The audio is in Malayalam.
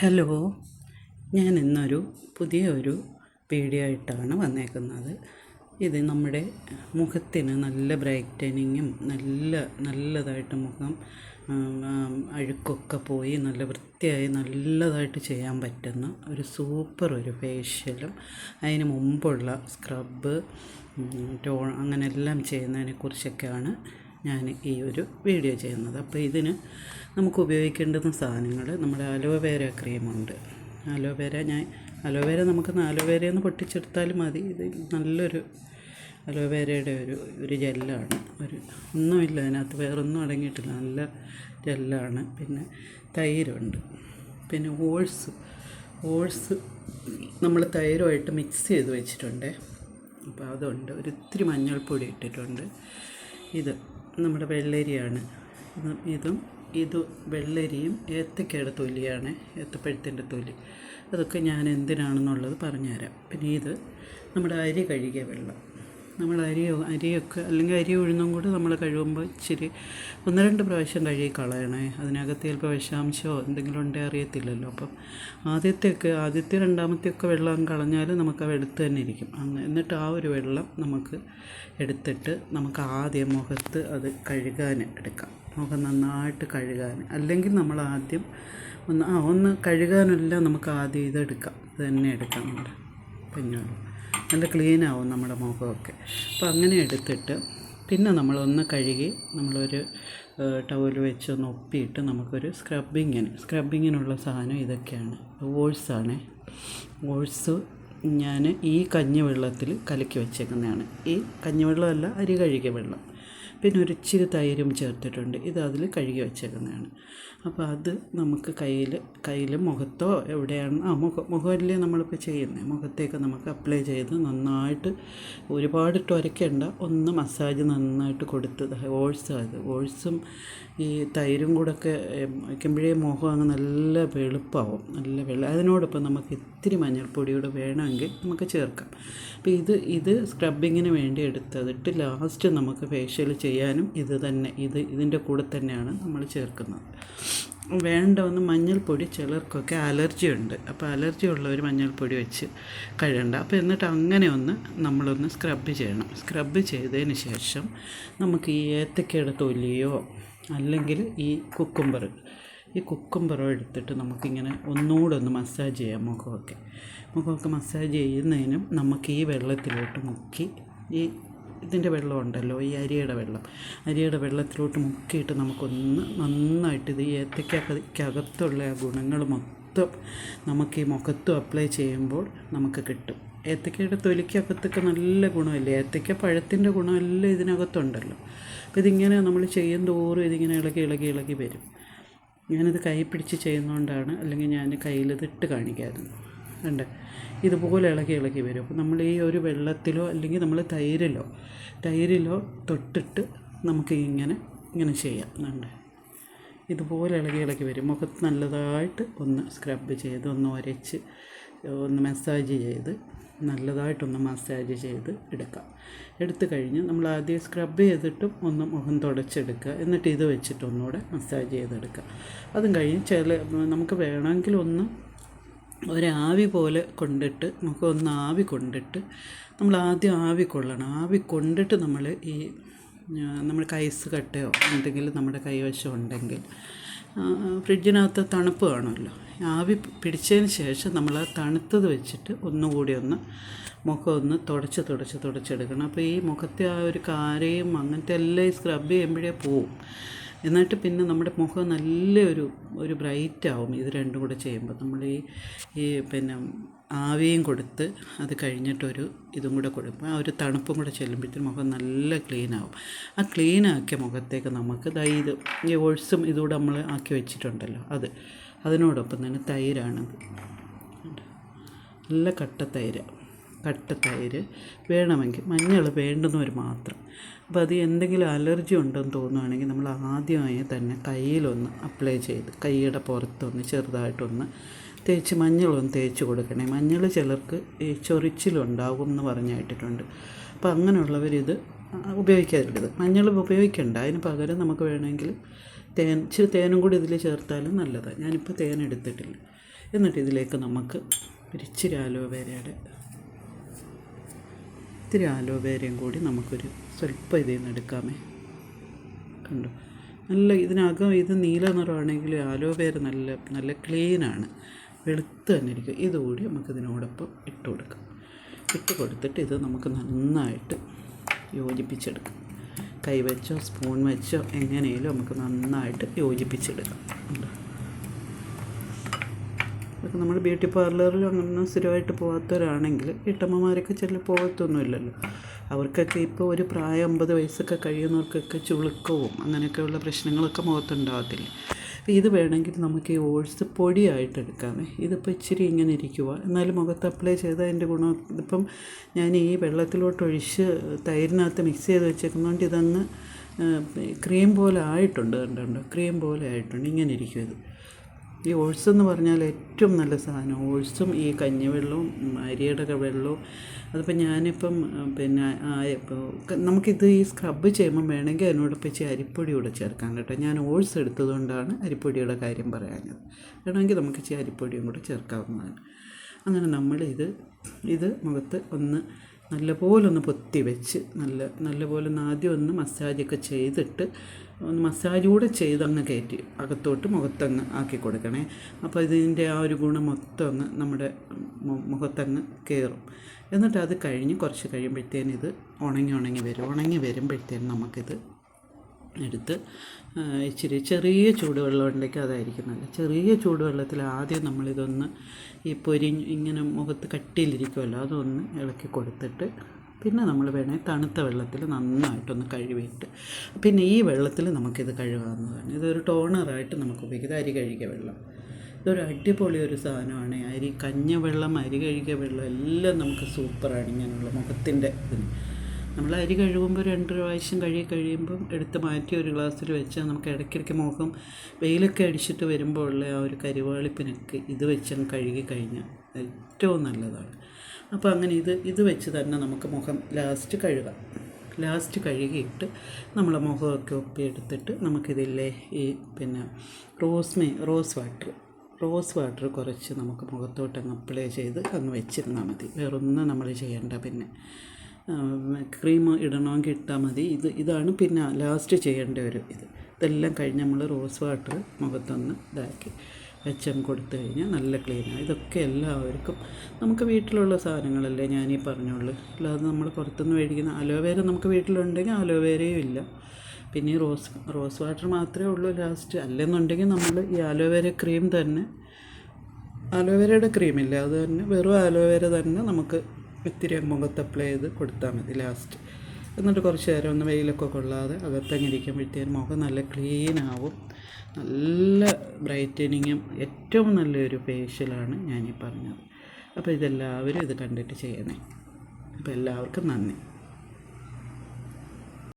ഹലോ ഞാൻ ഇന്നൊരു പുതിയൊരു വീഡിയോ ആയിട്ടാണ് വന്നേക്കുന്നത്. ഇത് നമ്മുടെ മുഖത്തിന് നല്ല ബ്രൈറ്റനിങ്ങും നല്ല നല്ലതായിട്ട് മുഖം അഴുക്കൊക്കെ പോയി നല്ല വൃത്തിയായി നല്ലതായിട്ട് ചെയ്യാൻ പറ്റുന്ന ഒരു സൂപ്പർ ഒരു ഫേഷ്യലും അതിന് മുമ്പുള്ള സ്ക്രബ്ബ് ടോ അങ്ങനെ എല്ലാം ചെയ്യുന്നതിനെക്കുറിച്ചൊക്കെയാണ് ഞാൻ ഈ ഒരു വീഡിയോ ചെയ്യുന്നത്. അപ്പോൾ ഇതിന് നമുക്ക് ഉപയോഗിക്കേണ്ടുന്ന സാധനങ്ങൾ നമ്മുടെ അലോവേര ക്രീമുണ്ട്. അലോവേര ഞാൻ അലോവേര നമുക്ക് അലോവേരയെന്ന് നിന്ന് പൊട്ടിച്ചെടുത്താലും മതി. ഇത് നല്ലൊരു അലോവേരയുടെ ഒരു ഒരു ജെല്ലാണ്. ഒരു ഒന്നുമില്ല അതിനകത്ത് വേറൊന്നും അടങ്ങിയിട്ടില്ല. നല്ല ജെല്ലാണ്. പിന്നെ തൈരുണ്ട്. പിന്നെ ഓൾസ് ഓൾസ് നമ്മൾ തൈരുമായിട്ട് മിക്സ് ചെയ്ത് വെച്ചിട്ടുണ്ട്. അപ്പോൾ അതുണ്ട്. ഒരു ഇത്തിരി മഞ്ഞൾപ്പൊടി ഇട്ടിട്ടുണ്ട്. ഇത് നമ്മുടെ വെള്ളരിയാണ്. ഇത് ഇതും വെള്ളരിയും ഏത്തക്കയുടെ തൊലിയാണ് ഏത്തപ്പഴത്തിന്റെ തൊലി. അതൊക്കെ ഞാൻ എന്തിനാണെന്നുള്ളത് പറഞ്ഞുതരാം. പിന്നെ ഇത് നമ്മുടെ അരി കഴുകിയ വെള്ളം. നമ്മൾ അരി അരിയൊക്കെ അല്ലെങ്കിൽ അരി ഉഴുന്നും കൂടി നമ്മൾ കഴുകുമ്പോൾ ഇച്ചിരി ഒന്ന് രണ്ട് പ്രാവശ്യം കഴുകി കളയണേ. അതിനകത്ത് ചിലപ്പോൾ വിഷാംശമോ എന്തെങ്കിലും ഉണ്ടേ അറിയത്തില്ലല്ലോ. അപ്പം ആദ്യത്തെയൊക്കെ ആദ്യത്തെ രണ്ടാമത്തെയൊക്കെ വെള്ളം കളഞ്ഞാൽ നമുക്ക് ആ വെളുത്ത് തന്നെ ഇരിക്കും. എന്നിട്ട് ആ ഒരു വെള്ളം നമുക്ക് എടുത്തിട്ട് നമുക്ക് ആദ്യം മുഖത്ത് അത് കഴുകാൻ എടുക്കാം. മുഖം നന്നായിട്ട് കഴുകാൻ. അല്ലെങ്കിൽ നമ്മൾ ആദ്യം ഒന്ന് ആ ഒന്ന് കഴുകാനെല്ലാം നമുക്ക് ആദ്യം ഇതെടുക്കാം. ഇത് തന്നെ എടുക്കാം. നമ്മുടെ പെഞ്ഞോളം നല്ല ക്ലീനാവും നമ്മുടെ മുഖമൊക്കെ. അപ്പോൾ അങ്ങനെ എടുത്തിട്ട് പിന്നെ നമ്മളൊന്ന് കഴുകി നമ്മളൊരു ടവൽ വെച്ച് ഒന്ന് ഒപ്പിയിട്ട് നമുക്കൊരു സ്ക്രബിങ്ങിന് സ്ക്രബിങ്ങിനുള്ള സാധനം ഇതൊക്കെയാണ്. ഓഴ്സാണ് ഓഴ്സ് ഞാൻ ഈ കഞ്ഞിവെള്ളത്തിൽ കലക്കി വെച്ചേക്കുന്നതാണ്. ഈ കഞ്ഞിവെള്ളമല്ല അരി കഴുകിയ വെള്ളം. പിന്നെ ഒരു ഇച്ചിരി തൈരും ചേർത്തിട്ടുണ്ട്. ഇത് അതിൽ കഴുകി വെച്ചേക്കുന്നതാണ്. അപ്പോൾ അത് നമുക്ക് കയ്യിൽ കയ്യിൽ മുഖത്തോ എവിടെയാണ് ആ മുഖ മുഖമല്ലേ നമ്മളിപ്പോൾ ചെയ്യുന്നത്. മുഖത്തേക്ക് നമുക്ക് അപ്ലൈ ചെയ്ത് നന്നായിട്ട് ഒരുപാട് ഉരയ്ക്കേണ്ട ഒന്ന് മസാജ് നന്നായിട്ട് കൊടുത്ത് ഓഴ്സ് അത് ഓഴ്സും ഈ തൈരും കൂടെ ഒക്കെ വയ്ക്കുമ്പോഴേ മുഖം അങ്ങ് നല്ല വെളുപ്പാവും. നല്ല വെള്ള അതിനോടൊപ്പം നമുക്ക് ഇത്തിരി മഞ്ഞൾപ്പൊടിയോട് വേണമെങ്കിൽ നമുക്ക് ചേർക്കാം. അപ്പോൾ ഇത് ഇത് സ്ക്രബിങ്ങിന് വേണ്ടി എടുത്തതിട്ട് ലാസ്റ്റ് നമുക്ക് ഫേഷ്യൽ ചെയ്യാനും ഇത് തന്നെ ഇത് ഇതിന്റെ കൂടെ തന്നെയാണ് നമ്മൾ ചേർക്കുന്നത്. വേണ്ട ഒന്ന് മഞ്ഞൾപ്പൊടി ചിലർക്കൊക്കെ അലർജി ഉണ്ട്. അപ്പോൾ അലർജി ഉള്ളവർ മഞ്ഞൾപ്പൊടി വെച്ച് കഴുകണ്ട. അപ്പോൾ എന്നിട്ട് അങ്ങനെ ഒന്ന് നമ്മളൊന്ന് സ്ക്രബ് ചെയ്യണം. സ്ക്രബ് ചെയ്തതിന് ശേഷം നമുക്ക് ഈ ഏത്തക്കയുടെ തൊലിയോ അല്ലെങ്കിൽ ഈ കുക്കുംബർ ഈ കുക്കുംബറോ എടുത്തിട്ട് നമുക്കിങ്ങനെ ഒന്നുകൂടെ ഒന്ന് മസാജ് ചെയ്യാം മുഖമൊക്കെ. മുഖമൊക്കെ മസാജ് ചെയ്യുന്നതിനും നമുക്ക് ഈ വെള്ളത്തിലോട്ട് മുക്കി ഈ ഇതിന്റെ വെള്ളമുണ്ടല്ലോ ഈ അരിയുടെ വെള്ളം. അരിയുടെ വെള്ളത്തിലോട്ട് മുക്കിയിട്ട് നമുക്കൊന്ന് നന്നായിട്ട് ഇത് ഈ ഏത്തയ്ക്കകത്തുള്ള ആ ഗുണങ്ങൾ മൊത്തം നമുക്ക് ഈ മുഖത്തും അപ്ലൈ ചെയ്യുമ്പോൾ നമുക്ക് കിട്ടും. ഏത്തക്കയുടെ തൊലിക്കകത്തൊക്കെ നല്ല ഗുണമല്ലേ? ഏത്തക്ക പഴത്തിന്റെ ഗുണമെല്ലാം ഇതിനകത്തുണ്ടല്ലോ? അപ്പോൾ ഇതിങ്ങനെ നമ്മൾ ചെയ്യും തോറും ഇതിങ്ങനെ ഇളകി ഇളകി ഇളകി വരും. ഞാനിത് കൈ പിടിച്ച് ചെയ്യുന്നതുകൊണ്ടാണ് അല്ലെങ്കിൽ ഞാൻ കയ്യിൽ ഇതിട്ട് കാണിക്കാമായിരുന്നു ഉണ്ട് ഇതുപോലെ ഇളകി ഇളകി വരും. അപ്പോൾ നമ്മൾ ഈ ഒരു വെള്ളത്തിലോ അല്ലെങ്കിൽ നമ്മൾ തൈരിലോ തൈരിലോ തൊട്ടിട്ട് നമുക്ക് ഇങ്ങനെ ഇങ്ങനെ ചെയ്യാം. എന്നുണ്ട് ഇതുപോലെ ഇളകി ഇളകി വരും. മുഖത്ത് നല്ലതായിട്ട് ഒന്ന് സ്ക്രബ് ചെയ്ത് ഒന്ന് ഉരച്ച് ഒന്ന് മസാജ് ചെയ്ത് നല്ലതായിട്ടൊന്ന് മസാജ് ചെയ്ത് എടുക്കാം. എടുത്തു കഴിഞ്ഞ് നമ്മൾ ആദ്യം സ്ക്രബ് ചെയ്തിട്ടും ഒന്ന് മുഖം തുടച്ചെടുക്കുക. എന്നിട്ട് ഇത് വെച്ചിട്ട് ഒന്നുകൂടെ മസാജ് ചെയ്തെടുക്കുക. അതും കഴിഞ്ഞ് ചില നമുക്ക് വേണമെങ്കിൽ ഒന്ന് ഒരാവി പോലെ കൊണ്ടിട്ട് നമുക്ക് ഒന്ന് ആവി കൊണ്ടിട്ട് നമ്മൾ ആദ്യം ആവി കൊള്ളണം. ആവി കൊണ്ടിട്ട് നമ്മൾ ഈ നമ്മൾ കൈസ് കട്ടയോ എന്തെങ്കിലും നമ്മുടെ കൈവശം ഉണ്ടെങ്കിൽ ഫ്രിഡ്ജിനകത്ത് തണുപ്പ് കാണുമല്ലോ. ആവി പിടിച്ചതിന് ശേഷം നമ്മൾ ആ തണുത്തത് വെച്ചിട്ട് ഒന്നുകൂടി ഒന്ന് മുഖം ഒന്ന് തുടച്ച് തുടച്ച് തുടച്ചെടുക്കണം അപ്പോൾ ഈ മുഖത്തെ ആ ഒരു കാരയും അങ്ങനത്തെ എല്ലാം ഈ സ്ക്രബ് ചെയ്യുമ്പോഴേ പോവും. എന്നിട്ട് പിന്നെ നമ്മുടെ മുഖം നല്ലൊരു ഒരു ബ്രൈറ്റ് ആവും ഇത് രണ്ടും കൂടെ ചെയ്യുമ്പോൾ. നമ്മൾ ഈ ഈ പിന്നെ ആവിയും കൊടുത്ത് അത് കഴിഞ്ഞിട്ടൊരു ഇതും കൂടെ കൊടുക്കും ആ ഒരു തണുപ്പും കൂടെ ചെല്ലുമ്പോഴത്തേക്കും മുഖം നല്ല ക്ലീനാവും. ആ ക്ലീനാക്കിയ മുഖത്തേക്ക് നമുക്ക് ദാ ഇത് ഈ ഒഴ്സും ഇതുകൂടെ നമ്മൾ ആക്കി വെച്ചിട്ടുണ്ടല്ലോ അത്. അതിനോടൊപ്പം തന്നെ തൈരാണത് നല്ല കട്ട തൈര് കട്ട തൈര് വേണമെങ്കിൽ മഞ്ഞൾ വേണ്ടുന്നവർ മാത്രം അപ്പോൾ അത് എന്തെങ്കിലും അലർജി ഉണ്ടെന്ന് തോന്നുകയാണെങ്കിൽ നമ്മൾ ആദ്യമായി തന്നെ കയ്യിലൊന്ന് അപ്ലൈ ചെയ്ത് കൈയുടെ പുറത്തൊന്ന് ചെറുതായിട്ടൊന്ന് തേച്ച് മഞ്ഞളൊന്ന് തേച്ച് കൊടുക്കണേ. മഞ്ഞൾ ചിലർക്ക് ഈ ചൊറിച്ചിലുണ്ടാകും എന്ന് പറഞ്ഞായിട്ടിട്ടുണ്ട് അപ്പോൾ അങ്ങനെയുള്ളവരിത് ഉപയോഗിക്കാറുണ്ട് മഞ്ഞൾ ഉപയോഗിക്കണ്ട. അതിന് പകരം നമുക്ക് വേണമെങ്കിൽ തേൻ ഇച്ചിരി തേനും കൂടി ഇതിൽ ചേർത്താലും നല്ലതാണ് ഞാനിപ്പോൾ തേൻ എടുത്തിട്ടില്ല. എന്നിട്ട് ഇതിലേക്ക് നമുക്ക് ഒരിച്ചിരി ആലോവേരയുടെ ഇത്തിരി ആലോവേരയും കൂടി നമുക്കൊരു സ്വല്പം ഇതിൽ നിന്ന് എടുക്കാമേ. കണ്ടോ? നല്ല ഇതിനകം ഇത് നീല നിറമാണെങ്കിൽ ആലോവേര നല്ല നല്ല ക്ലീനാണ് വെളുത്ത് തന്നെ ഇരിക്കും. ഇതുകൂടി നമുക്കിതിനോടൊപ്പം ഇട്ട് കൊടുക്കാം. ഇട്ട് കൊടുത്തിട്ട് ഇത് നമുക്ക് നന്നായിട്ട് യോജിപ്പിച്ചെടുക്കാം. കൈ വെച്ചോ സ്പൂൺ വെച്ചോ എങ്ങനെയും നമുക്ക് നന്നായിട്ട് യോജിപ്പിച്ചെടുക്കാം. ഇതൊക്കെ നമ്മൾ ബ്യൂട്ടി പാർലറിൽ അങ്ങനെ സ്ഥിരമായിട്ട് പോകാത്തവരാണെങ്കിൽ വീട്ടമ്മമാരൊക്കെ ചില പോകത്തൊന്നുമില്ലല്ലോ. അവർക്കൊക്കെ ഇപ്പോൾ ഒരു പ്രായം അമ്പത് വയസ്സൊക്കെ കഴിയുന്നവർക്കൊക്കെ ചുളുക്കവും അങ്ങനെയൊക്കെയുള്ള പ്രശ്നങ്ങളൊക്കെ മുഖത്തുണ്ടാകത്തില്ല. അപ്പോൾ ഇത് വേണമെങ്കിൽ നമുക്ക് ഈ ഓട്സ് പൊടിയായിട്ട് എടുക്കാമേ. ഇതിപ്പോൾ ഇച്ചിരി ഇങ്ങനെ ഇരിക്കുക എന്നാലും മുഖത്ത് അപ്ലൈ ചെയ്താൽ അതിന്റെ ഗുണം ഇതിപ്പം ഞാൻ ഈ വെള്ളത്തിലോട്ട് ഒഴിച്ച് തൈരിനകത്ത് മിക്സ് ചെയ്ത് വെച്ചേക്കുന്നതുകൊണ്ട് ഇതങ്ങ് ക്രീം പോലെ ആയിട്ടുണ്ട് കണ്ടുണ്ടോ ക്രീം പോലെ ആയിട്ടുണ്ട്. ഇങ്ങനെ ഇരിക്കും ഇത്. ഈ ഓട്സ് എന്ന് പറഞ്ഞാൽ ഏറ്റവും നല്ല സാധനം. ഓട്സും ഈ കഞ്ഞിവെള്ളവും അരിയുടെ വെള്ളവും. അതിപ്പോൾ ഞാനിപ്പം പിന്നെ നമുക്കിത് ഈ സ്ക്രബ് ചെയ്യുമ്പം വേണമെങ്കിൽ അതിനോടൊപ്പം ഇച്ചിരി അരിപ്പൊടി കൂടെ ചേർക്കാം കേട്ടോ. ഞാൻ ഓട്സ് എടുത്തതുകൊണ്ടാണ് അരിപ്പൊടിയുടെ കാര്യം പറയാഞ്ഞത്. വേണമെങ്കിൽ നമുക്ക് ഇച്ചിരി അരിപ്പൊടിയും കൂടെ ചേർക്കാവുന്നതാണ്. അങ്ങനെ നമ്മളിത് ഇത് മുഖത്ത് ഒന്ന് നല്ലപോലെ ഒന്ന് പൊത്തി വെച്ച് നല്ല നല്ലപോലെ ഒന്ന് ആദ്യം ഒന്ന് മസാജൊക്കെ ചെയ്തിട്ട് ഒന്ന് മസാജ് കൂടെ ചെയ്തങ്ങ് കയറ്റി അകത്തോട്ട് മുഖത്തങ്ങ് ആക്കി കൊടുക്കണേ. അപ്പോൾ ഇതിന്റെ ആ ഒരു ഗുണം മൊത്തം അങ്ങ് നമ്മുടെ മുഖത്തങ്ങ് കയറും എന്നിട്ട് അത് കഴിഞ്ഞ് കുറച്ച് കഴിയുമ്പോഴത്തേന് ഇത് ഉണങ്ങി ഉണങ്ങി വരും. ഉണങ്ങി വരുമ്പോഴത്തേന് നമുക്കിത് എടുത്ത് ഇച്ചിരി ചെറിയ ചൂടുവെള്ളം ഉണ്ടെങ്കിൽ അതായിരിക്കും നല്ല ചെറിയ ചൂടുവെള്ളത്തിൽ ആദ്യം നമ്മളിതൊന്ന് ഈ പൊരി ഇങ്ങനെ മുഖത്ത് കട്ടിയിലിരിക്കുമല്ലോ അതൊന്ന് ഇളക്കി കൊടുത്തിട്ട് പിന്നെ നമ്മൾ വേണേൽ തണുത്ത വെള്ളത്തിൽ നന്നായിട്ടൊന്ന് കഴുകിയിട്ട് പിന്നെ ഈ വെള്ളത്തിൽ നമുക്കിത് കഴുകാവുന്നതാണ്. ഇതൊരു ടോണറായിട്ട് നമുക്ക് ഉപയോഗിക്കാം. ഇത് അരി കഴുകിയ വെള്ളം. ഇതൊരു അടിപൊളി ഒരു സാധനമാണ്. അരി കഞ്ഞ വെള്ളം അരി കഴുകിയ വെള്ളം എല്ലാം നമുക്ക് സൂപ്പറാണ് ഇങ്ങനെയുള്ള മുഖത്തിന്റെ ഇതിന്. നമ്മൾ അരി കഴുകുമ്പോൾ രണ്ട് പ്രാവശ്യം കഴുകി കഴിയുമ്പം എടുത്ത് മാറ്റി ഒരു ഗ്ലാസ്സിൽ വെച്ചാൽ നമുക്ക് ഇടയ്ക്കിടയ്ക്ക് മുഖം വെയിലൊക്കെ അടിച്ചിട്ട് വരുമ്പോൾ ഉള്ള ആ ഒരു കരുവാളിപ്പിനൊക്കെ ഇത് വെച്ച് കഴുകി കഴിഞ്ഞാൽ ഏറ്റവും നല്ലതാണ്. അപ്പോൾ അങ്ങനെ ഇത് ഇത് വെച്ച് തന്നെ നമുക്ക് മുഖം ലാസ്റ്റ് കഴുകാം. ലാസ്റ്റ് കഴുകിയിട്ട് നമ്മൾ മുഖമൊക്കെ ഒപ്പിയെടുത്തിട്ട് നമുക്കിതില്ലേ ഈ പിന്നെ റോസ്മേ റോസ് വാട്ടർ റോസ് വാട്ടർ കുറച്ച് നമുക്ക് മുഖത്തോട്ട് അങ്ങ് അപ്ലൈ ചെയ്ത് അങ്ങ് വെച്ചിരുന്നാൽ മതി. വേറൊന്നും നമ്മൾ ചെയ്യേണ്ട പിന്നെ. ക്രീം ഇടണമെങ്കിൽ ഇട്ടാൽ മതി. ഇത് ഇതാണ് പിന്നെ ലാസ്റ്റ് ചെയ്യേണ്ട ഒരു ഇത്. ഇതെല്ലാം കഴിഞ്ഞ് നമ്മൾ റോസ് വാട്ടർ മുഖത്തൊന്ന് ഇതാക്കി വെച്ചം കൊടുത്തു കഴിഞ്ഞാൽ നല്ല ക്ലീനാണ് ഇതൊക്കെ എല്ലാവർക്കും നമുക്ക് വീട്ടിലുള്ള സാധനങ്ങളല്ലേ ഞാനീ പറഞ്ഞുള്ളൂ. അല്ലാതെ നമ്മൾ പുറത്തുനിന്ന് മേടിക്കുന്ന അലോവേര നമുക്ക് വീട്ടിലുണ്ടെങ്കിൽ അലോവേരയും ഇല്ല. പിന്നെ ഈ റോസ് റോസ് വാട്ടർ മാത്രമേ ഉള്ളൂ ലാസ്റ്റ് അല്ലെന്നുണ്ടെങ്കിൽ നമ്മൾ ഈ അലോവേര ക്രീം തന്നെ അലോവേരയുടെ ക്രീമില്ല അത് തന്നെ വെറും അലോവേര തന്നെ നമുക്ക് ഇത്തിരി മുഖത്ത് അപ്ലൈ ചെയ്ത് കൊടുത്താൽ മതി ലാസ്റ്റ് എന്നിട്ട് കുറച്ച് നേരം ഒന്ന് വെയിലൊക്കെ കൊള്ളാതെ അകത്തങ്ങ് ഇരിക്കുമ്പോഴത്തേനും മുഖം നല്ല ക്ലീൻ ആവും. നല്ല ബ്രൈറ്റനിങ്ങും ഏറ്റവും നല്ലൊരു ഫേഷ്യലാണ് ഞാനീ പറഞ്ഞത്. അപ്പോൾ ഇതെല്ലാവരും ഇത് കണ്ടിട്ട് ചെയ്യണേ. അപ്പോൾ എല്ലാവർക്കും നന്ദി.